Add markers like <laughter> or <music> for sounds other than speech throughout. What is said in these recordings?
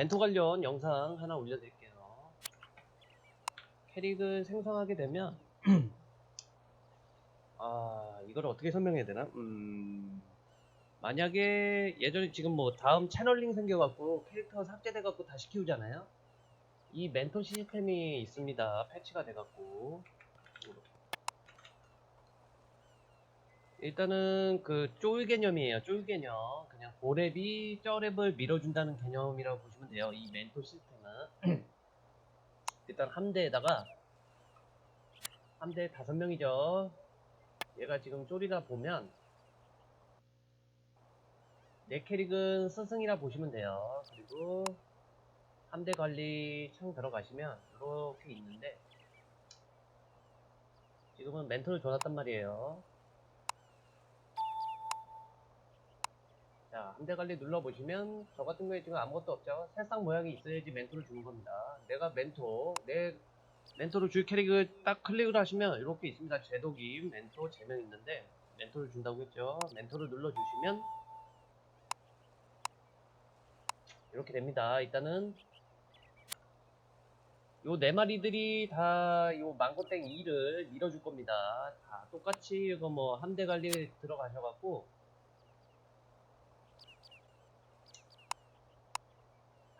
멘토 관련 영상 하나 올려드릴게요. 캐릭을 생성하게 되면 <clears throat> 아 이걸 어떻게 설명해야 되나? 음 만약에 예전에 지금 뭐 다음 채널링 생겨갖고 캐릭터 삭제돼갖고 다시 키우잖아요. 이 멘토 시스템이 있습니다. 패치가 돼갖고 일단은 그 쫄 개념이에요. 쫄 개념. 그냥 고랩이 쩌랩을 밀어준다는 개념이라고 보시면 돼요. 이 멘토 시스템은. <clears throat> 일단 함대에다가 함대 다섯 명이죠. 얘가 지금 쫄이다 보면 내 캐릭은 스승이라 보시면 돼요. 그리고 함대 관리 창 들어가시면 이렇게 있는데 지금은 멘토를 줘놨단 말이에요. 자, 함대 관리 눌러보시면 저 같은 경우에 지금 아무것도 없죠. 새싹 모양이 있어야지 멘토를 주는 겁니다. 내가 멘토, 내 멘토를 줄 캐릭을 딱 클릭을 하시면 이렇게 있습니다. 제독임, 멘토, 제명 있는데 멘토를 준다고 했죠. 멘토를 눌러주시면 이렇게 됩니다. 일단은 요 네 마리들이 다 요 망고땡 2를 밀어줄 겁니다. 다 똑같이 이거 뭐 함대 관리 들어가셔갖고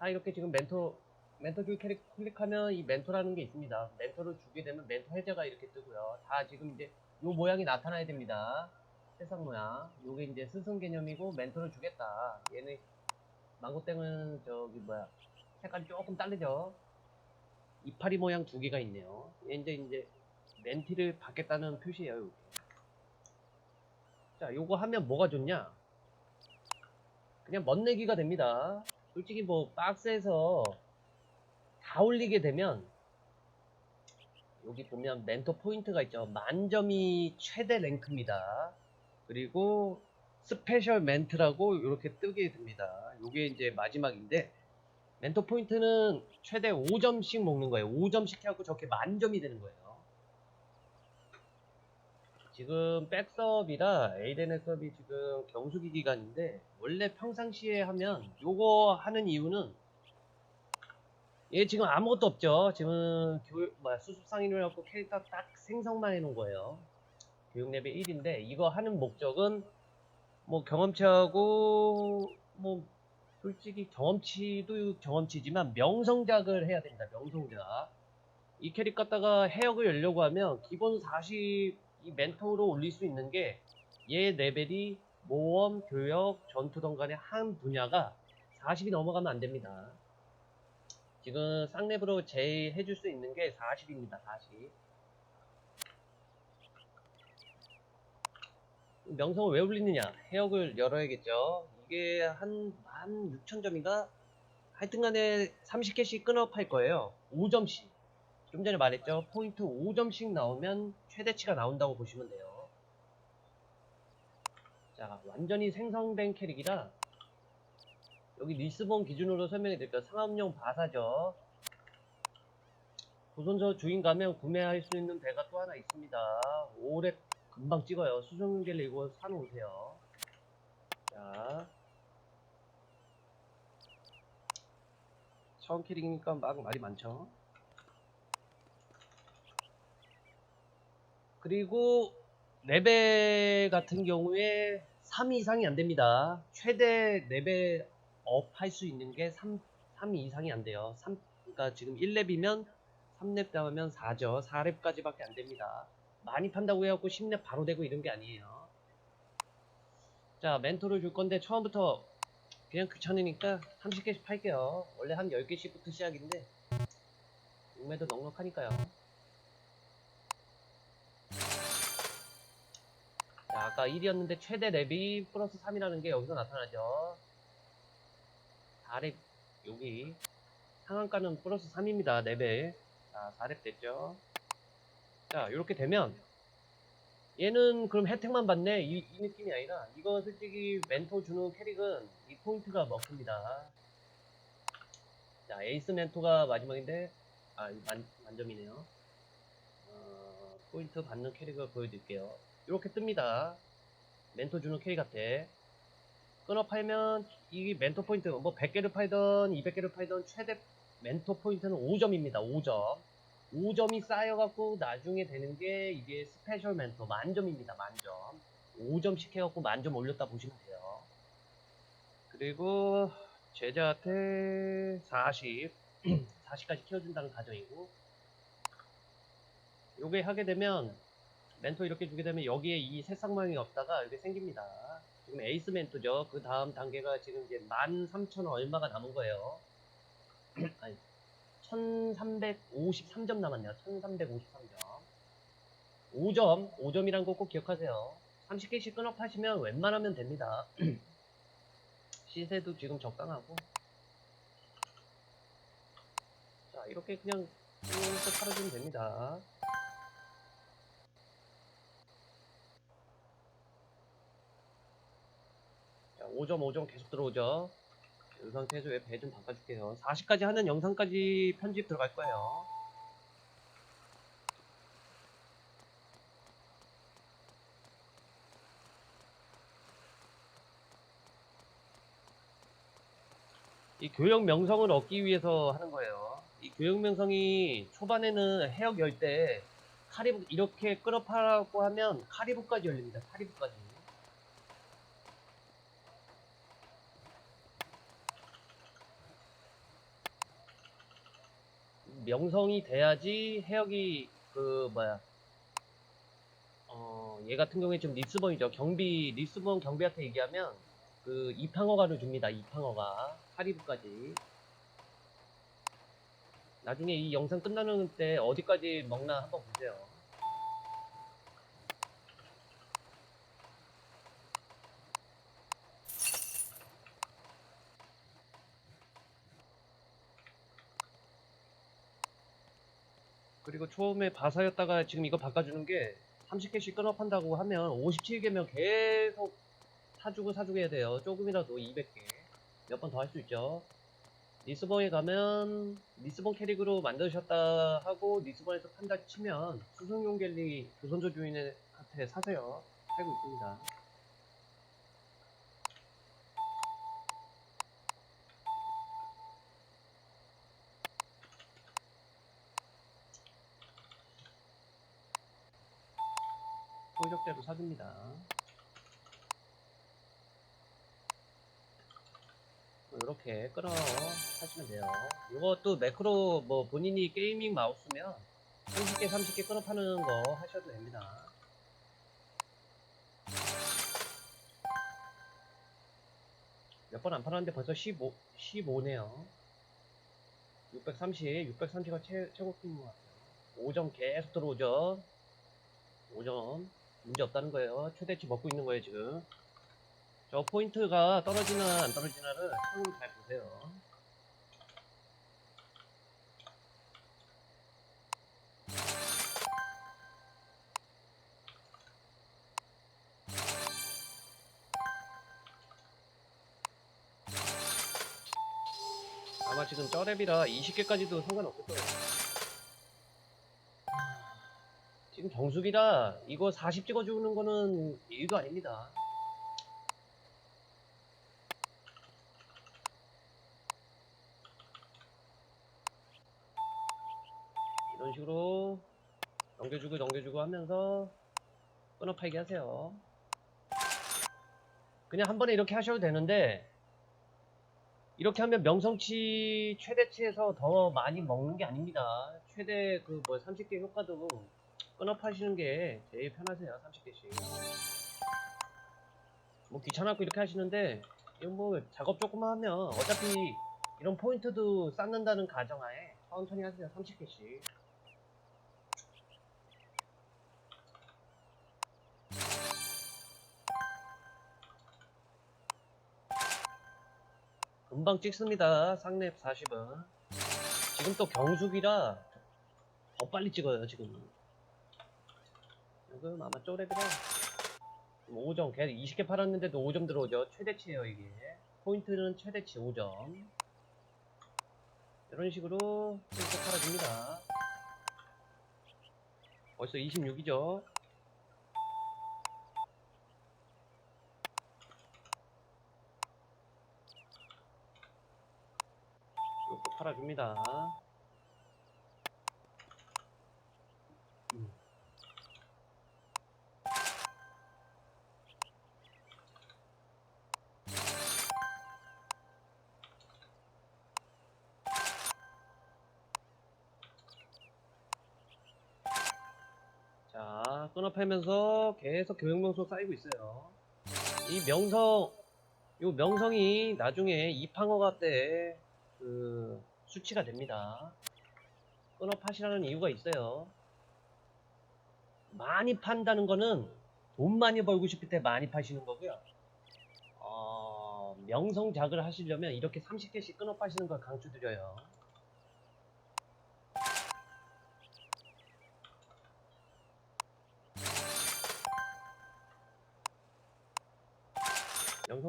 다 이렇게 지금 멘토 멘토 줄 캐릭 클릭하면 이 멘토라는 게 있습니다. 멘토를 주게 되면 멘토 해제가 이렇게 뜨고요. 다 지금 이제 요 모양이 나타나야 됩니다. 세상 모양. 요게 이제 스승 개념이고 멘토를 주겠다. 얘는 망고땡은 저기 뭐야 색깔이 조금 다르죠. 이파리 모양 두 개가 있네요. 얘 이제 이제 멘티를 받겠다는 표시예요. 요게. 자, 요거 하면 뭐가 좋냐? 그냥 멋내기가 됩니다. 솔직히 뭐 박스에서 다 올리게 되면 여기 보면 멘토 포인트가 있죠. 만점이 최대 랭크입니다. 그리고 스페셜 멘트라고 이렇게 뜨게 됩니다. 이게 이제 마지막인데 멘토 포인트는 최대 5점씩 먹는 거예요. 5점씩 해갖고 저렇게 만점이 되는 거예요. 지금 백섭이라 에이덴의 섭이 지금 경수기 기간인데 원래 평상시에 하면 요거 하는 이유는 얘 지금 아무것도 없죠. 지금 교육 뭐야 수습 상인을 갖고 캐릭터 딱 생성만 해놓은 거예요. 교육 레벨 1인데 이거 하는 목적은 뭐 경험치하고 뭐 솔직히 경험치도 경험치지만 명성작을 해야 됩니다. 명성작. 이 캐릭 갖다가 해역을 열려고 하면 기본 40 이 멘토로 올릴 수 있는 게 얘 레벨이 모험, 교역, 전투 등 간의 한 분야가 40이 넘어가면 안 됩니다. 지금 쌍랩으로 제일 해줄 수 있는 게 40입니다. 40. 명성을 왜 올리느냐? 해역을 열어야겠죠. 이게 한 16,000점인가? 하여튼 간에 30개씩 끊어 팔 거예요. 5점씩. 좀 전에 말했죠. 포인트 5점씩 나오면 최대치가 나온다고 보시면 돼요. 자, 완전히 생성된 캐릭이라 여기 리스본 기준으로 설명해 드릴게요. 상업용 바사죠. 조선저 주인 가면 구매할 수 있는 배가 또 하나 있습니다. 오래 금방 찍어요. 수송경계를 이거 사놓으세요. 자. 처음 캐릭이니까 막 말이 많죠. 그리고 레벨 같은 경우에 3 이상이 안 됩니다. 최대 레벨 업 할 수 있는 게 3, 3 이상이 안 돼요. 3, 그러니까 지금 1렙이면 3렙 다음면 4죠. 4렙까지밖에 안 됩니다. 많이 판다고 해갖고 10렙 바로 되고 이런 게 아니에요. 자, 멘토를 줄 건데 처음부터 그냥 귀찮으니까 30개씩 팔게요. 원래 한 10개씩부터 시작인데 용매도 넉넉하니까요. 자, 아까 1이었는데 최대 랩이 플러스 3이라는 게 여기서 나타나죠. 4랩, 여기. 상한가는 플러스 3입니다, 레벨. 자, 4랩 됐죠. 자, 이렇게 되면, 얘는 그럼 혜택만 받네? 이, 이 느낌이 아니라, 이거 솔직히 멘토 주는 캐릭은 이 포인트가 먹습니다. 자, 에이스 멘토가 마지막인데, 아, 만, 만점이네요. 어, 포인트 받는 캐릭을 보여드릴게요. 이렇게 뜹니다. 멘토 주는 캐릭 같아. 끊어 팔면 이 멘토 포인트 뭐 100개를 팔던 200개를 팔던 최대 멘토 포인트는 5점입니다. 5점. 5점이 쌓여갖고 나중에 되는 게 이게 스페셜 멘토 만점입니다. 만점. 5점씩 해갖고 만점 올렸다 보시면 돼요. 그리고 제자한테 40, 40까지 <clears throat> 키워준다는 가정이고 요게 하게 되면 멘토 이렇게 주게 되면 여기에 이 새쌍망이 없다가 이게 생깁니다. 지금 에이스 멘토죠. 그 다음 단계가 지금 이제 13,000 얼마가 남은 거예요. <clears throat> 아니, 1353점 남았네요. 1353점. 5점, 5점이란 거 꼭 기억하세요. 30개씩 끊어 파시면 웬만하면 됩니다. <clears throat> 시세도 지금 적당하고. 자, 이렇게 그냥 쭉 팔아주면 됩니다. 5점, 5점 계속 들어오죠. 이 상태에서 왜 배 좀 바꿔줄게요. 40까지 하는 영상까지 편집 들어갈 거예요. 이 교역 명성을 얻기 위해서 하는 거예요. 이 교역 명성이 초반에는 해역 열 때 카리브 이렇게 끌어파라고 하면 카리브까지 열립니다. 카리브까지. 명성이 돼야지 해역이 그 뭐야 어 얘 같은 경우에 지금 리스본이죠. 경비 리스본 경비한테 얘기하면 그 이팡어가를 줍니다. 이팡어가. 카리브까지. 나중에 이 영상 끝나는 때 어디까지 먹나 한번 보세요 그리고 처음에 바사였다가 지금 이거 바꿔주는 게 30개씩 끊어 판다고 하면 57개면 계속 사주고 사주고 해야 돼요. 조금이라도 200개. 몇 번 더 할 수 있죠. 리스본에 가면 리스본 캐릭으로 만드셨다 하고 리스본에서 판다 치면 수송용 갤리 조선조 주인한테 사세요. 팔고 있습니다. 소유적대로 사줍니다. 이렇게 끌어 하시면 돼요. 이것도 매크로 뭐 본인이 게이밍 마우스면 30개, 30개 끌어 파는 거 하셔도 됩니다. 몇 번 안 팔았는데 벌써 15, 15네요. 630, 630가 최, 최고급인 것 같아요. 5점 계속 들어오죠. 5점. 문제 없다는 거예요. 최대치 먹고 있는 거예요, 지금. 저 포인트가 떨어지나 안 떨어지나를 손으로 잘 보세요. 아마 지금 쩌랩이라 20개까지도 상관없을 거예요. 지금 정수기라 이거 40 찍어 주는 거는 예의가 아닙니다. 이런 식으로 넘겨주고 넘겨주고 하면서 끊어 팔기 하세요. 그냥 한 번에 이렇게 하셔도 되는데 이렇게 하면 명성치 최대치에서 더 많이 먹는 게 아닙니다. 최대 그 뭐 30개 효과도 끊어 파시는 게 제일 편하세요. 30개씩. 뭐 귀찮아갖고 이렇게 하시는데 이거 뭐 작업 조금만 하면 어차피 이런 포인트도 쌓는다는 가정하에 천천히 하세요. 30개씩. 금방 찍습니다. 상랩 40은. 지금 또 경숙이라 더 빨리 찍어요, 지금. 지금 아마 쪼레비라 5점 계속 20개 팔았는데도 5점 들어오죠. 최대치예요 이게. 포인트는 최대치 5점. 이런 식으로 이렇게 팔아줍니다. 벌써 26이죠. 이것도 팔아줍니다. 자, 끊어 팔면서 계속 교육명성 쌓이고 있어요. 이 명성, 요 명성이 나중에 입항허가 때 그 수치가 됩니다. 끊어 파시라는 이유가 있어요. 많이 판다는 거는 돈 많이 벌고 싶을 때 많이 파시는 거고요. 어, 명성작을 하시려면 이렇게 30개씩 끊어 파시는 걸 강추드려요.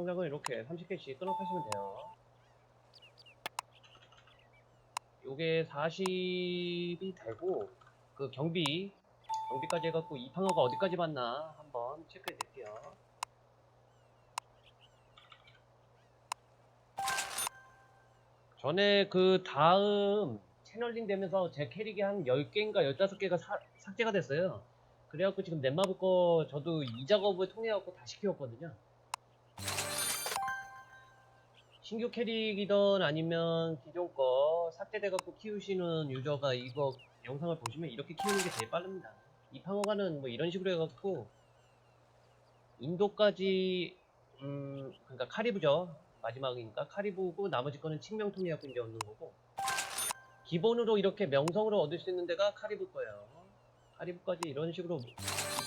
성작은 이렇게 30개씩 끊어 파시면 돼요. 요게 40이 되고 그 경비 경비까지 해갖고 이팡어가 어디까지 맞나 한번 체크해 드릴게요. 전에 그 다음 채널링 되면서 제 캐릭이 한 10개인가 15개가 삭제가 됐어요. 그래갖고 지금 넷마블 거 저도 이 작업을 통해갖고 다시 키웠거든요. 신규 캐릭이던 아니면 기존 거 삭제돼갖고 키우시는 유저가 이거 영상을 보시면 이렇게 키우는 게 제일 빠릅니다. 이 팡어가는 뭐 이런 식으로 해갖고 인도까지 음 그러니까 카리브죠 마지막이니까 카리브고 나머지 거는 칙명통해갖고 이제 얻는 거고 기본으로 이렇게 명성으로 얻을 수 있는 데가 카리브 거예요. 카리브까지 이런 식으로 이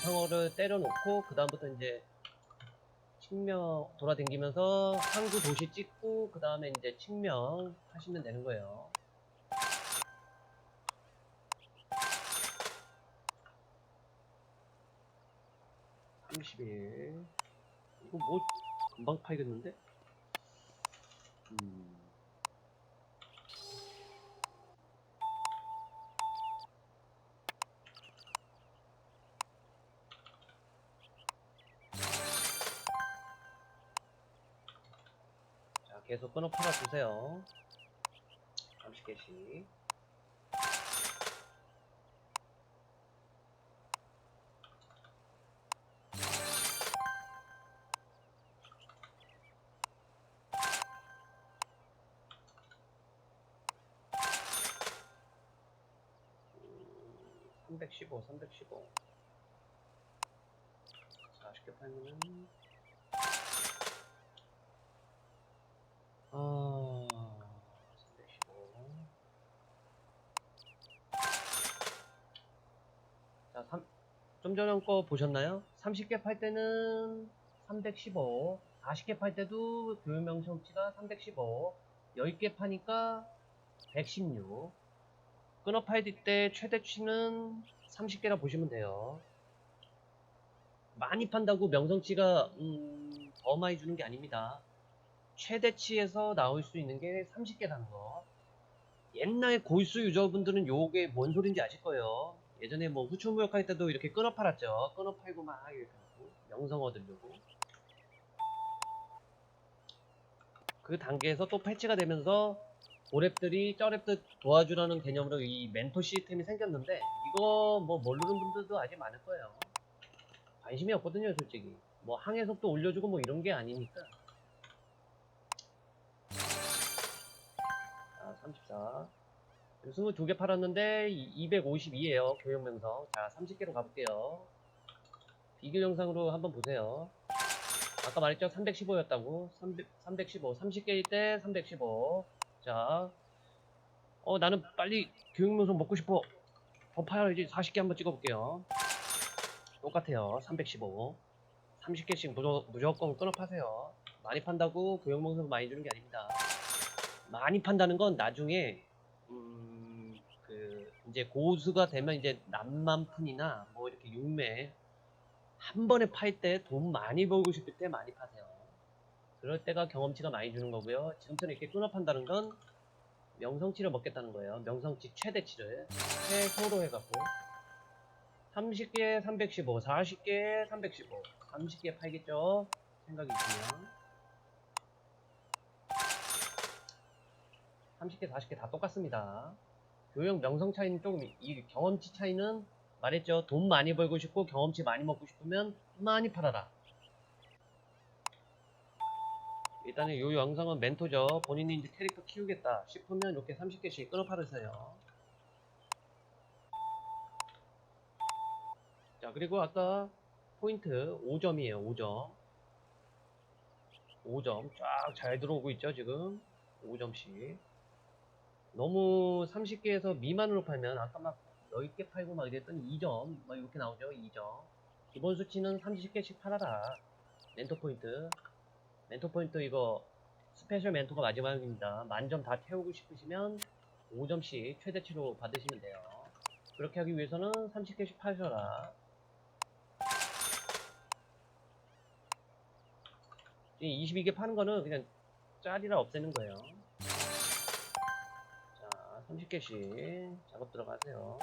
팡어를 때려놓고 그 다음부터 이제 칙명 돌아다니면서 항구 도시 찍고 그 다음에 이제 칙명 하시면 되는 거예요. (30일) 이거 뭐 금방 파이겠는데? 음. 계속 끊어 팔아 주세요. 30개씩. 음, 315, 315. 40개 팔면은 아, 315. 자, 3, 좀 전에 거 보셨나요? 30개 팔 때는 315, 40개 팔 때도 교육명성치가 315, 10개 파니까 116. 끊어 팔 때 최대치는 30개라 보시면 돼요. 많이 판다고 명성치가 음, 더 많이 주는 게 아닙니다. 최대치에서 나올 수 있는 게 30개라는 거. 옛날 골수 유저분들은 요게 뭔 소린지 아실 거예요. 예전에 뭐 후추무역 할 때도 이렇게 끊어 팔았죠. 끊어 팔고 막 이렇게 하고 명성 얻으려고. 그 단계에서 또 패치가 되면서 고랩들이 쩌랩들 도와주라는 개념으로 이 멘토 시스템이 생겼는데 이거 뭐 모르는 분들도 아직 많을 거예요. 관심이 없거든요, 솔직히. 뭐 항해 속도 올려주고 뭐 이런 게 아니니까. 자, 34. 22개 팔았는데 252에요, 교육명성. 자, 30개로 가볼게요. 비교 영상으로 한번 보세요. 아까 말했죠? 315였다고. 300, 315. 30개일 때 315. 자, 어, 나는 빨리 교육명성 먹고 싶어. 더 파야지. 40개 한번 찍어볼게요. 똑같아요. 315. 30개씩 무조, 무조건 끊어 파세요. 많이 판다고 교육명성 많이 주는 게 아닙니다. 많이 판다는 건 나중에 음, 그 이제 고수가 되면 이제 남만푼이나 뭐 이렇게 육매 한 번에 팔 때 돈 많이 벌고 싶을 때 많이 파세요. 그럴 때가 경험치가 많이 주는 거고요. 지금처럼 이렇게 판다는 건 명성치를 먹겠다는 거예요. 명성치 최대치를 최소로 해갖고 30개 315, 40개 315, 30개 팔겠죠? 생각이 있으면 30개, 40개 다 똑같습니다. 교육 명성 차이는 조금, 이 경험치 차이는 말했죠. 돈 많이 벌고 싶고 경험치 많이 먹고 싶으면 많이 팔아라. 일단은 이 영상은 멘토죠. 본인이 이제 캐릭터 키우겠다 싶으면 이렇게 30개씩 끊어 팔으세요. 자, 그리고 아까 포인트 5점이에요. 5점. 5점 쫙 잘 들어오고 있죠, 지금. 5점씩. 너무 30개에서 미만으로 팔면 아까 막 10개 팔고 막 이랬더니 2점 막 이렇게 나오죠. 2점. 기본 수치는 30개씩 팔아라. 멘토 포인트. 멘토 포인트 이거 스페셜 멘토가 마지막입니다. 만점 다 태우고 싶으시면 5점씩 최대치로 받으시면 돼요. 그렇게 하기 위해서는 30개씩 파셔라. 지금 22개 파는 거는 그냥 짤이라 없애는 거예요. 자, 30개씩 작업 들어가세요.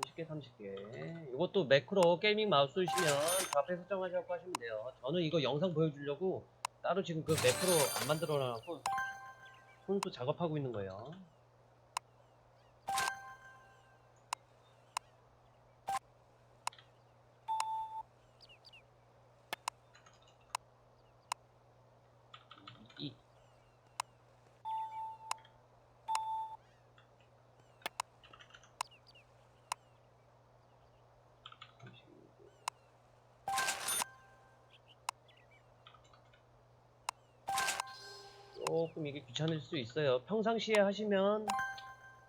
30개, 30개. 이것도 매크로 게이밍 마우스 쓰시면 좌표 설정하셔서 하시면 돼요. 저는 이거 영상 보여주려고 따로 지금 그 매크로 안 만들어 놔갖고 손수 작업하고 있는 거예요. 이 조금 이게 귀찮을 수 있어요. 평상시에 하시면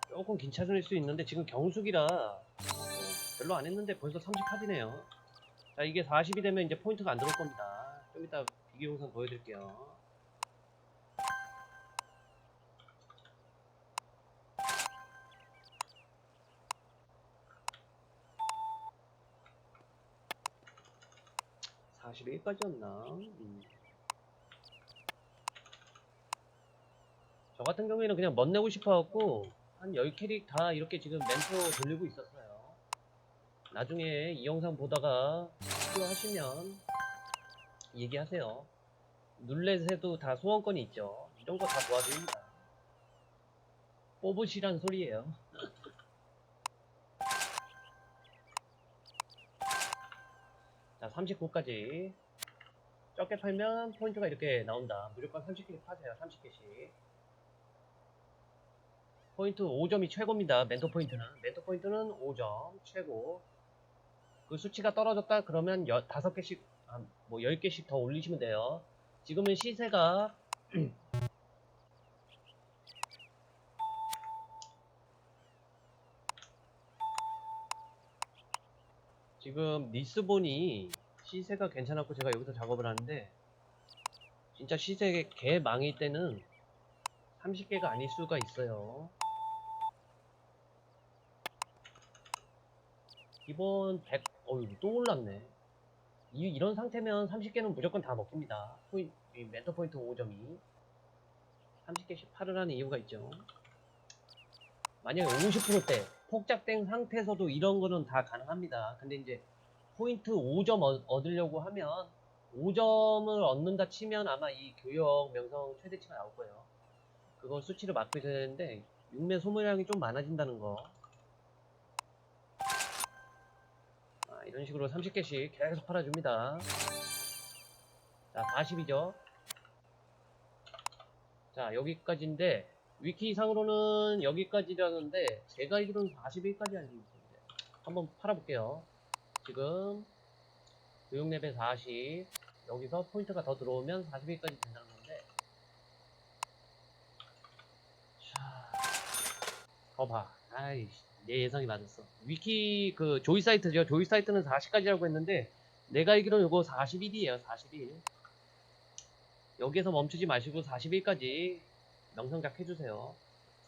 조금 괜찮을 수 있는데 지금 경숙이라 어, 별로 안 했는데 벌써 30카지네요. 자 이게 40이 되면 이제 포인트가 안 들어올 겁니다. 좀 이따 비교 영상 보여드릴게요. (41) 까지였나 음. 저 같은 경우에는 그냥 멋내고 싶어갖고 한 10캐릭 다 이렇게 지금 멘토 돌리고 있었어요. 나중에 이 영상 보다가 필요하시면 얘기하세요. 눌렛에도 다 소원권이 있죠. 이런 거 다 도와드립니다. 뽑으시란 소리예요. <laughs> 자, 39까지. 적게 팔면 포인트가 이렇게 나온다. 무조건 30개씩 파세요. 30개씩. 포인트 5점이 최고입니다. 멘토 포인트는. 멘토 포인트는 5점 최고. 그 수치가 떨어졌다 그러면 5개씩, 뭐 10개씩 더 올리시면 돼요. 지금은 시세가 <clears throat> 지금 리스본이 시세가 괜찮았고 제가 여기서 작업을 하는데 진짜 시세 개망일 때는 30개가 아닐 수가 있어요. 기본 100, 어휴, 또 올랐네. 이, 이런 상태면 30개는 무조건 다 먹힙니다. 포인, 이 멘토 포인트 5점이. 30개씩 팔으라는 이유가 있죠. 만약에 50%대, 폭작된 상태에서도 이런 거는 다 가능합니다. 근데 이제 포인트 5점 얻, 얻으려고 하면 5점을 얻는다 치면 아마 이 교역 명성 최대치가 나올 거예요. 그거 수치를 있어야 되는데 육매 소모량이 좀 많아진다는 거. 아, 이런 식으로 30개씩 계속 팔아줍니다. 자, 40이죠. 자, 여기까지인데 위키상으로는 여기까지라는데 제가 알기로는 41까지 알고 있는데 한번 팔아볼게요. 지금 교육랩에 40 여기서 포인트가 더 들어오면 41까지 된다는 건데 자, 거봐 아이씨 내 예상이 맞았어. 위키 그 조이 사이트죠. 조이 사이트는 40까지라고 했는데 내가 알기로는 이거 41이에요 41 여기에서 멈추지 마시고 41까지 명성작 해주세요.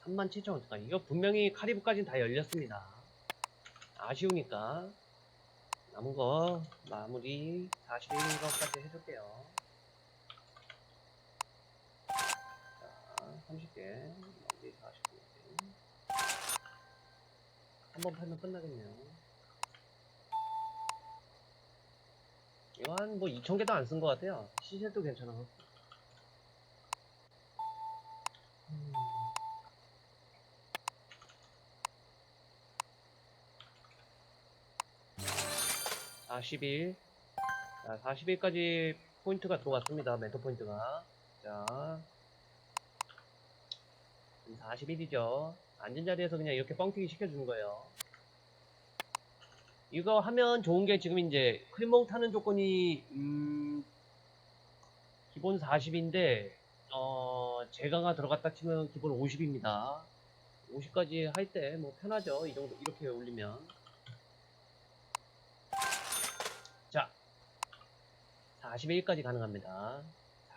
37,000원 이거 분명히 카리브까지는 다 열렸습니다. 아쉬우니까 남은 거 마무리 41인 것까지 해줄게요. 자, 30개, 마무리 49개. 한 번 팔면 끝나겠네요. 한뭐 2,000개도 안 쓴 것 같아요. 시세도 괜찮아. 음. 아, 41. 자, 41까지 포인트가 들어왔습니다. 멘토 포인트가. 자. 41이죠. 앉은 자리에서 그냥 이렇게 뻥튀기 시켜주는 거예요. 이거 하면 좋은 게 지금 이제 클몽 타는 조건이, 음, 기본 40인데, 어, 제가가 들어갔다 치면 기본 50입니다. 50까지 할 때 뭐 편하죠. 이 정도, 이렇게 올리면. 자, 41까지 가능합니다.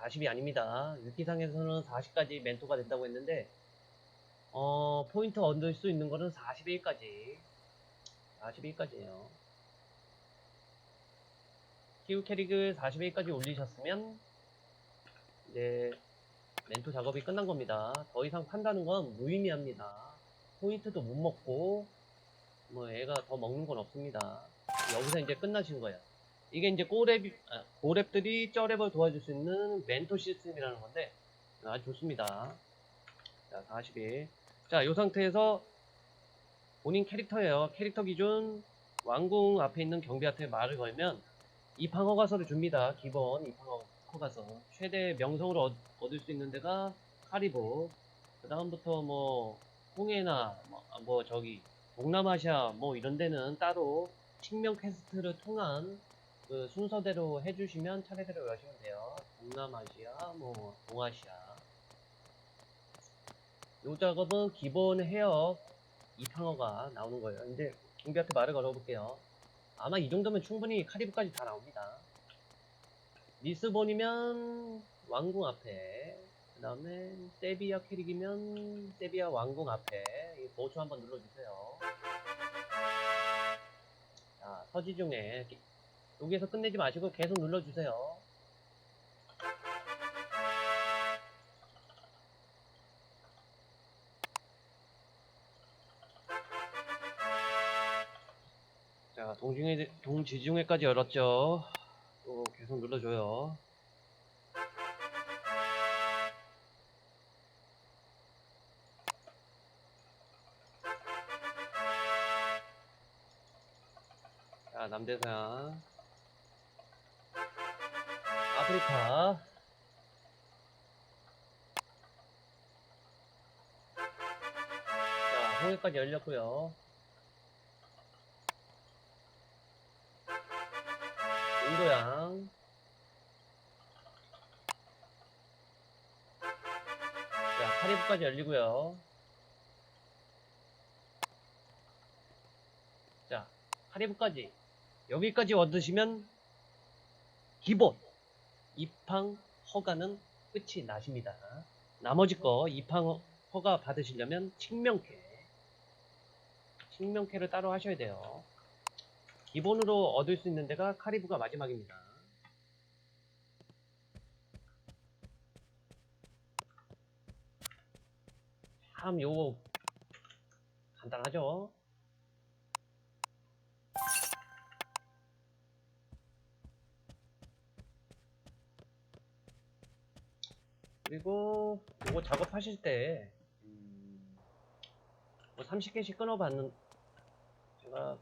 40이 아닙니다. 위키상에서는 40까지 멘토가 된다고 했는데, 어, 포인트 얻을 수 있는 거는 41까지. 41까지예요. 키우 캐릭을 41까지 올리셨으면, 이제, 멘토 작업이 끝난 겁니다. 더 이상 판다는 건 무의미합니다. 포인트도 못 먹고, 뭐 애가 더 먹는 건 없습니다. 여기서 이제 끝나신 거예요. 이게 이제 꼬랩, 아, 고랩들이 쩌랩을 도와줄 수 있는 멘토 시스템이라는 건데, 아주 좋습니다. 자, 41. 자, 이 상태에서 본인 캐릭터예요. 캐릭터 기준 왕궁 앞에 있는 경비한테 말을 걸면 입항 허가서를 줍니다. 기본 입항 허- 허가서. 최대 명성으로 얻, 얻을 수 있는 데가 카리브. 그 다음부터 뭐 홍해나 뭐, 아, 뭐 저기 동남아시아 뭐 이런 데는 따로 측면 퀘스트를 통한 그 순서대로 해주시면 차례대로 여시면 돼요. 동남아시아, 뭐 동아시아. 요 작업은 기본 헤어 이탕어가 나오는 거예요. 근데 공비한테 말을 걸어볼게요. 아마 이 정도면 충분히 카리브까지 다 나옵니다. 리스본이면 왕궁 앞에, 그 다음에 세비야 캐릭이면 세비야 왕궁 앞에 이 보초 한번 눌러주세요. 자, 서지 중에 여기에서 끝내지 마시고 계속 눌러주세요. 동중회, 동지중회까지 열었죠. 또 계속 눌러줘요. 자, 남대상. 아프리카. 자, 홍해까지 열렸고요. 인도양. 자, 카리브까지 열리고요. 자, 카리브까지. 여기까지 얻으시면 기본 입항 허가는 끝이 나십니다. 나머지 거 입항 허가 받으시려면 측명캐. 측명캐를 따로 하셔야 돼요. 기본으로 얻을 수 있는 데가 카리브가 마지막입니다. 참 요거 간단하죠? 그리고 요거 작업하실 때 음, 뭐 30개씩 끊어봤는 제가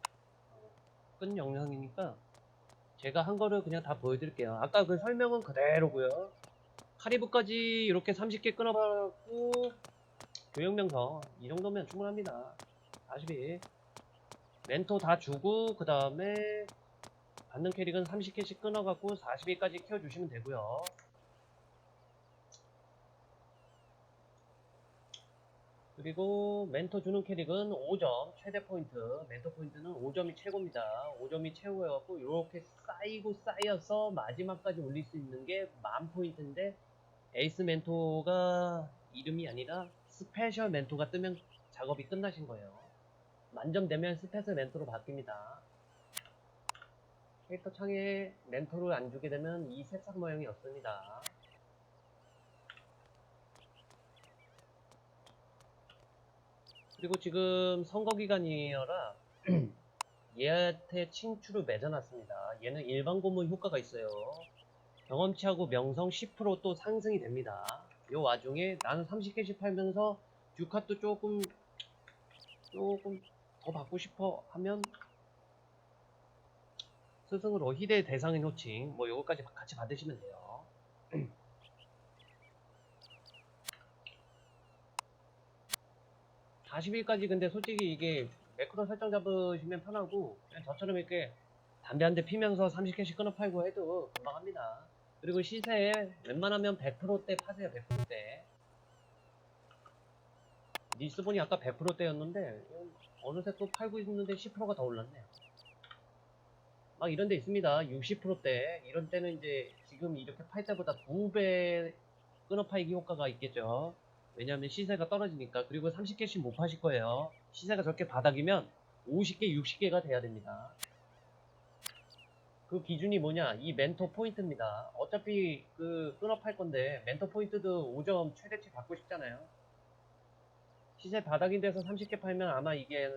끈 영상이니까 제가 한 거를 그냥 다 보여드릴게요. 아까 그 설명은 그대로고요. 카리브까지 이렇게 30개 끊어봤고 교육명성 이 정도면 충분합니다. 40이 멘토 다 주고 그 다음에 받는 캐릭은 30개씩 끊어갖고 40일까지 키워주시면 되고요. 그리고 멘토 주는 캐릭은 5점 최대 포인트. 멘토 포인트는 5점이 최고입니다. 5점이 최고여갖고 이렇게 쌓이고 쌓여서 마지막까지 올릴 수 있는 게 만 포인트인데 에이스 멘토가 이름이 아니라 스페셜 멘토가 뜨면 작업이 끝나신 거예요. 만점 되면 스페셜 멘토로 바뀝니다. 캐릭터 창에 멘토를 안 주게 되면 이 색상 모양이 없습니다 그리고 지금 선거 기간이어라 <clears throat> 얘한테 칭추를 맺어놨습니다. 얘는 일반 고문 효과가 있어요. 경험치하고 명성 10%또 상승이 됩니다. 요 와중에 나는 30개씩 팔면서 듀카도 조금 조금 더 받고 싶어 하면 스승으로 희대 대상인 호칭 뭐 요거까지 같이 받으시면 돼요. <clears throat> 40일까지 근데 솔직히 이게 매크로 설정 잡으시면 편하고 그냥 저처럼 이렇게 담배 한 대 피면서 30개씩 끊어 팔고 해도 금방 합니다. 그리고 시세에 웬만하면 100%대 파세요 100%대 니스본이 아까 100%대였는데 어느새 또 팔고 있는데 10%가 더 올랐네요. 막 이런 데 있습니다. 60%대 이런 때는 이제 지금 이렇게 팔 때보다 2배 끊어 팔기 효과가 있겠죠. 왜냐하면 시세가 떨어지니까 그리고 30개씩 못 파실 거예요. 시세가 저렇게 바닥이면 50개, 60개가 돼야 됩니다. 그 기준이 뭐냐? 이 멘토 포인트입니다. 어차피 그 끊어 팔 건데 멘토 포인트도 5점 최대치 받고 싶잖아요. 시세 바닥인 데서 30개 팔면 아마 이게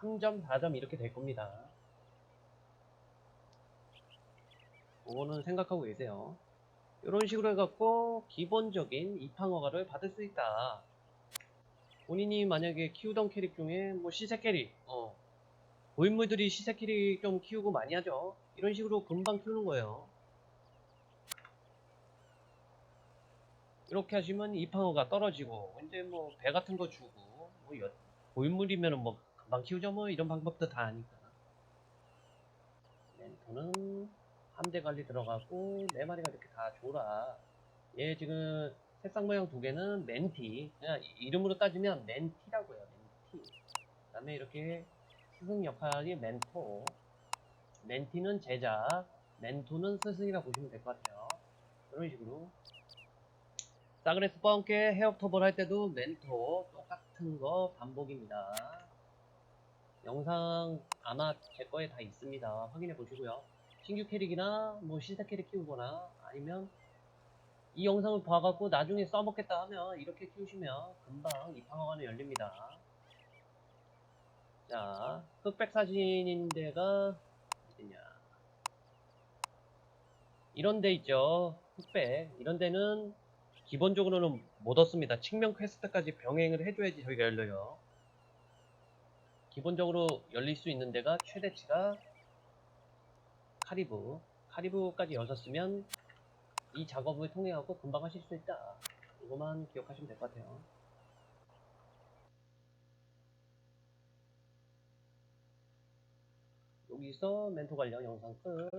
3점, 4점 이렇게 될 겁니다. 그거는 생각하고 계세요. 이런 식으로 해갖고 기본적인 입항허가를 받을 수 있다. 본인이 만약에 키우던 캐릭 중에 뭐 시세 캐릭, 어, 고인물들이 시세 캐릭 좀 키우고 많이 하죠. 이런 식으로 금방 키우는 거예요. 이렇게 하시면 입항허가 떨어지고 이제 뭐 배 같은 거 주고 뭐 여- 고인물이면은 뭐 금방 키우죠 뭐 이런 방법도 다 아니까. 멘토는 함대 관리 들어가고 네 마리가 이렇게 다 줘라. 얘 지금 색상 모양 두 개는 멘티. 그냥 이름으로 따지면 멘티라고요. 멘티. 그다음에 이렇게 스승 역할이 멘토. 멘티는 제자, 멘토는 스승이라 보시면 될 것 같아요. 이런 식으로. 사그레스 뻥게 헤어터벌 할 때도 멘토 똑같은 거 반복입니다. 영상 아마 제 거에 다 있습니다. 확인해 보시고요. 신규 캐릭이나 뭐 시세 캐릭 키우거나 아니면 이 영상을 봐갖고 나중에 써먹겠다 하면 이렇게 키우시면 금방 입항허가는 열립니다. 자, 흑백 사진인 데가 어디냐. 이런 데 있죠. 흑백. 이런 데는 기본적으로는 못 얻습니다. 측면 퀘스트까지 병행을 해줘야지 저희가 열려요. 기본적으로 열릴 수 있는 데가 최대치가 카리브. 카리브까지 여셨으면 이 작업을 통해 갖고 금방 하실 수 있다. 이거만 기억하시면 될 것 같아요. 여기서 멘토 관련 영상 끝.